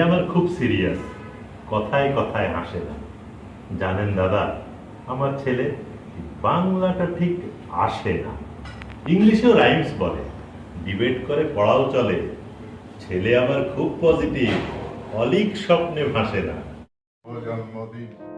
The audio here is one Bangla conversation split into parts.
আমার খুব সিরিয়াস। কথায় কথায় হাসে না। জানেন দাদা, আমার ছেলে বাংলাটা ঠিক আসে না। ইংলিশেও রাইমস বলে, ডিবেট করে পড়াও চলে। ছেলে আমার খুব পজিটিভ, অলিক স্বপ্নে ভাসে না। জন্মদিন।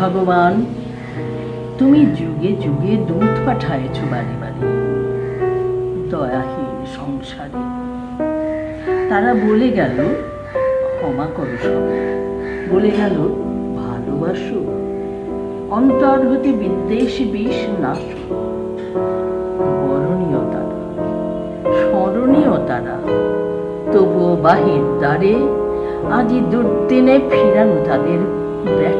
ভগবান, তুমি যুগে যুগে দূত পাঠায়েছ বাড়ি বাড়ি। দয়াহীন সংসারে। তারা বলে গেল, ক্ষমা করো সব। বলে গেল, ভালোবাসো। অন্তর হতে বিদ্বেষ বিষ নাশ বরণীয় তারা, স্মরণীয় তারা। তবুও বাহির দ্বারে আজি দুর্দিনে ফিরানো তাদের ব্যর্থ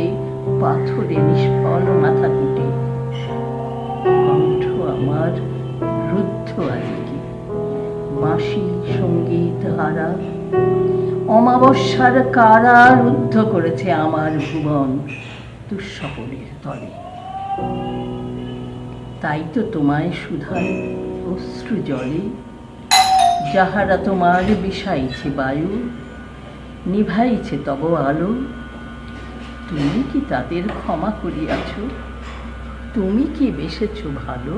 পাথরে নিষ্ফল মাথা কুটে কণ্ঠ আমার রুদ্ধ আজকে বাঁশি, সংগীত, হারা। অমাবস্যার কারা রুদ্ধ করেছে আমার ভুবন দুঃস্বপনের তলে। তাই তো তোমায় সুধায় অশ্রু জলে, যাহারা তোমার বিষাইছে বায়ু, নিভাইছে তব আলো। তুমি কি তাদের ক্ষমা করিয়াছ? তুমি কি বেসেছ ভালো?